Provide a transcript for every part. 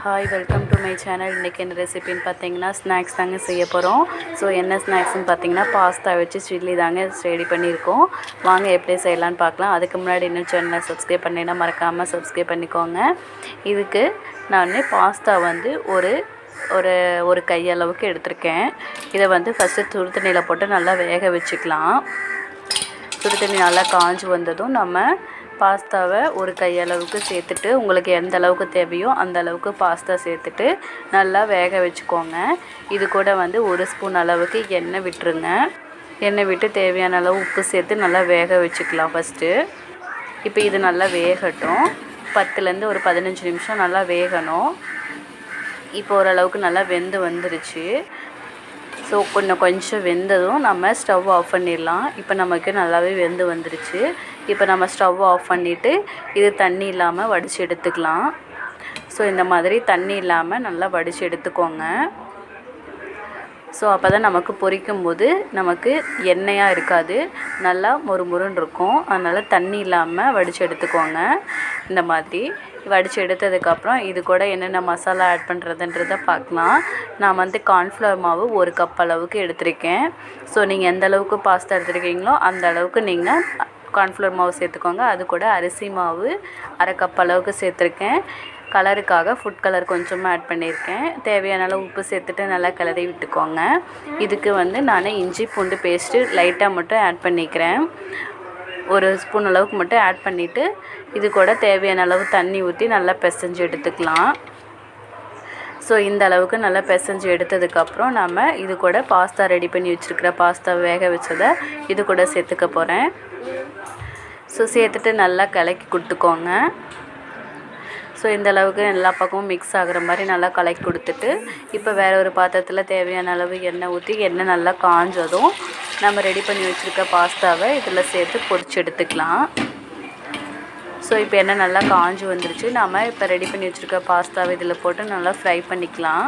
Hi welcome to my channel இன்றைக்கி என்ன ரெசிபின்னு பார்த்தீங்கன்னா ஸ்நாக்ஸ் தாங்க செய்ய போகிறோம் ஸோ என்ன ஸ்நாக்ஸ்னு பார்த்தீங்கன்னா பாஸ்தா வச்சு சில்லி தாங்க ரெடி பண்ணியிருக்கோம். வாங்க எப்படி செய்யலான்னு பார்க்கலாம். அதுக்கு முன்னாடி இன்னும் சேனலை சப்ஸ்கிரைப் பண்ணினா மறக்காமல் சப்ஸ்கிரைப் பண்ணிக்கோங்க. இதுக்கு நான் பாஸ்தா வந்து ஒரு ஒரு ஒரு கையளவுக்கு எடுத்திருக்கேன். இதை வந்து ஃபஸ்ட்டு துரு தண்ணியில் போட்டு நல்லா வேக வச்சுக்கலாம். சுடு தண்ணி நல்லா காஞ்சி வந்ததும் நம்ம பாஸ்தாவை ஒரு கையளவுக்கு சேர்த்துட்டு உங்களுக்கு எந்த அளவுக்கு தேவையோ அந்த அளவுக்கு பாஸ்தா சேர்த்துட்டு நல்லா வேக வச்சுக்கோங்க. இது கூட வந்து ஒரு ஸ்பூன் அளவுக்கு எண்ணெய் விட்டுருங்க. எண்ணெய் விட்டு தேவையான அளவு உப்பு சேர்த்து நல்லா வேக வச்சுக்கலாம் ஃபஸ்ட்டு இப்போ இது நல்லா வேகட்டும். பத்துலேருந்து ஒரு பதினஞ்சு நிமிஷம் நல்லா வேகணும். இப்போ ஓரளவுக்கு நல்லா வெந்து வந்துருச்சு. ஸோ கொஞ்சம் கொஞ்சம் வெந்ததும் நம்ம ஸ்டவ் ஆஃப் பண்ணிடலாம். இப்போ நமக்கு நல்லாவே வெந்து வந்துருச்சு. இப்போ நம்ம ஸ்டவ் ஆஃப் பண்ணிவிட்டு இது தண்ணி இல்லாமல் வடித்து எடுத்துக்கலாம். ஸோ இந்த மாதிரி தண்ணி இல்லாமல் நல்லா வடித்து எடுத்துக்கோங்க. ஸோ அப்போ தான் நமக்கு பொரிக்கும் போது நமக்கு எண்ணெயாக இருக்காது. நல்லா மொறு மொறுன்னு இருக்கும். அதனால் தண்ணி இல்லாமல் வடித்து எடுத்துக்கோங்க. இந்த மாதிரி வடித்து எடுத்ததுக்கப்புறம் இது கூட என்னென்ன மசாலா ஆட் பண்ணுறதுன்றத பார்க்கலாம். நான் வந்து கார்ன்ஃப்ளவர் மாவு ஒரு கப் அளவுக்கு எடுத்திருக்கேன். ஸோ நீங்கள் எந்த அளவுக்கு பாஸ்தா எடுத்துருக்கீங்களோ அந்த அளவுக்கு நீங்கள் கார்ன்ஃப்ளவர் மாவு சேர்த்துக்கோங்க. அது கூட அரிசி மாவு அரை கப் அளவுக்கு சேர்த்துருக்கேன். கலருக்காக ஃபுட் கலர் கொஞ்சமாக ஆட் பண்ணியிருக்கேன். தேவையான அளவு உப்பு சேர்த்துட்டு நல்லா கிளறி விட்டுக்கோங்க. இதுக்கு வந்து நான் இஞ்சி பூண்டு பேஸ்ட்டு லைட்டாக மட்டும் ஆட் பண்ணிக்கிறேன். ஒரு ஸ்பூன் அளவுக்கு மட்டும் ஆட் பண்ணிவிட்டு இது கூட தேவையான அளவு தண்ணி ஊற்றி நல்லா பிசைஞ்சு எடுத்துக்கலாம். ஸோ இந்த அளவுக்கு நல்லா பிசைஞ்சு எடுத்ததுக்கப்புறம் நம்ம இது கூட பாஸ்தா ரெடி பண்ணி வச்சுருக்கிற பாஸ்தா வேக வச்சதை இது கூட சேர்த்துக்க போகிறேன் ஸோ சேர்த்துட்டு நல்லா கலக்கி கொடுத்துக்கோங்க. ஸோ இந்த அளவுக்கு எல்லா பக்கமும் மிக்ஸ் ஆகிற மாதிரி நல்லா கலக்கி கொடுத்துட்டு இப்போ வேறு ஒரு பாத்திரத்தில் தேவையான அளவு எண்ணெய் ஊற்றி எண்ணெய் நல்லா காஞ்சதும் நம்ம ரெடி பண்ணி வச்சுருக்க பாஸ்தாவை இதில் சேர்த்து பொரிச்சு எடுத்துக்கலாம். ஸோ இப்போ என்ன நல்லா காஞ்சி வந்துருச்சு. நாம் இப்போ ரெடி பண்ணி வச்சுருக்க பாஸ்தாவை இதில் போட்டு நல்லா ஃப்ரை பண்ணிக்கலாம்.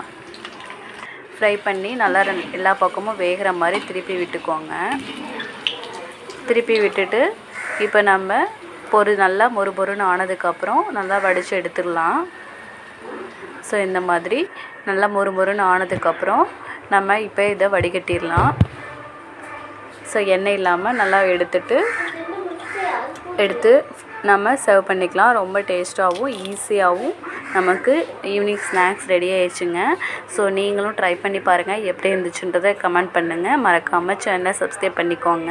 ஃப்ரை பண்ணி நல்லா எல்லா பக்கமும் வேகிற மாதிரி திருப்பி விட்டுக்கோங்க. திருப்பி விட்டுட்டு இப்போ நம்ம பொரு நல்லா மொறு பொருன்னு ஆனதுக்கப்புறம் நல்லா வடித்து எடுத்துடலாம். ஸோ இந்த மாதிரி நல்லா மொறு மொறுன்னு ஆனதுக்கப்புறம் நம்ம இப்போ இதை வடிகட்டிடலாம். ஸோ எண்ணெய் இல்லாமல் நல்லா எடுத்துட்டு எடுத்து நம்ம சர்வ் பண்ணிக்கலாம். ரொம்ப டேஸ்ட்டாகவும் ஈஸியாகவும் நமக்கு ஈவினிங் ஸ்நாக்ஸ் ரெடி ஆயிடுச்சுங்க. ஸோ நீங்களும் ட்ரை பண்ணி பாருங்கள் எப்படி இருந்துச்சுன்றதை கமெண்ட் பண்ணுங்கள் மறக்காமல் சேனலை சப்ஸ்கிரைப் பண்ணிக்கோங்க.